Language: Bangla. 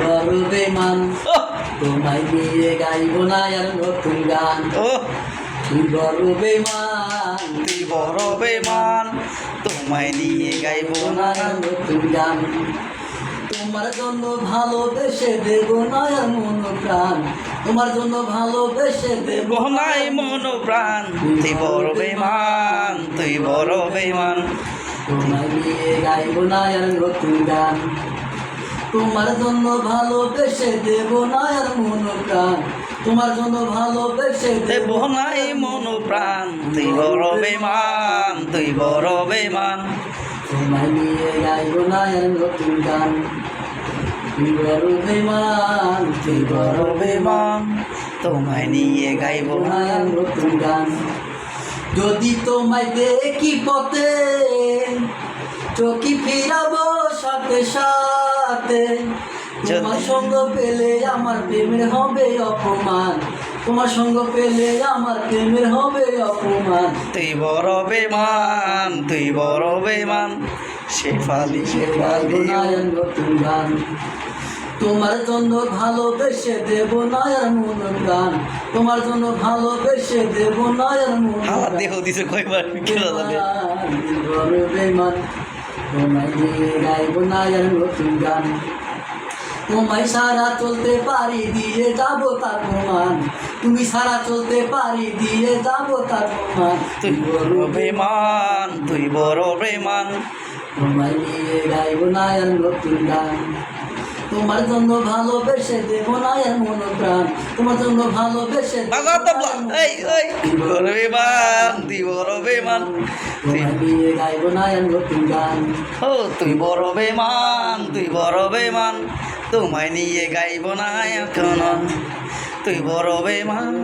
বড় বেমান। ও তোমায় নিয়ে গাইব না আর নতুন গান। বড় বেমান। তুই বড় বেমান। তোমায় নিয়ে গাইব না না আর নতুন গান। তোমার জন্য ভালোবেসে দেব না আর মন প্রাণ তোমার জন্য ভালোবেসে দেব নাই মন প্রাণ তুই বড় বেমান। তুই বড় বেমান। তোমায় নিয়ে গাইব না আর নতুন গান। তোমার জন্য ভালোবেসে দেব না আর মন প্রাণ। তোমার জন্য ভালোবেসে দেব দেব নাই মন প্রাণ। তুই বড় বেমান তুই বড় বেমান তোমায় নিয়ে গাইব না আর নতুন গান। তুই বড় বেমান তুই বড় বেমান তোমায় নিয়ে গাইব না না আর নতুন গান। যদি তোমায় দেখি পথে চকি ফিরাবো সাথে সাথে। তোমার যদি- সঙ্গ পেলে আমার প্রেমের হবে অপমান। তোমার সঙ্গ পেলে আমার প্রেমের হবে অপমান। তুই বড় বেমান তুই বড় বেমান। সে ফালি সে ফালি। নয়ন নতুন গান। তোমার জন্য ভালোবেসে দেব নয়ন মন গান তোমার জন্য ভালোবেসে দেব নয়ন মন হাত দেহ দিছে কয়বার খেলা বেমান। তোমায় নিয়ে গাইব নয়ন নতুন গান। তোমায় সারা চলতে পারি দিয়ে যাব তার প্রমাণ। তুমি সারা চলতে পারি দিয়ে যাব তার প্রমাণ। তুই বড় বেমান তুই বড় বেমান তোমায় নিয়ে গাইব না আর নতুন গান। তোমার জন্য ভালোবেসে দেব না আর মন প্রাণ। তোমার জন্য ভালোবেসে গাইব না নতুন গান। ও তুই বড় বেমান তুই বড় বেমান তোমায় নিয়ে গাইব না এখন। তুই বড় বেমান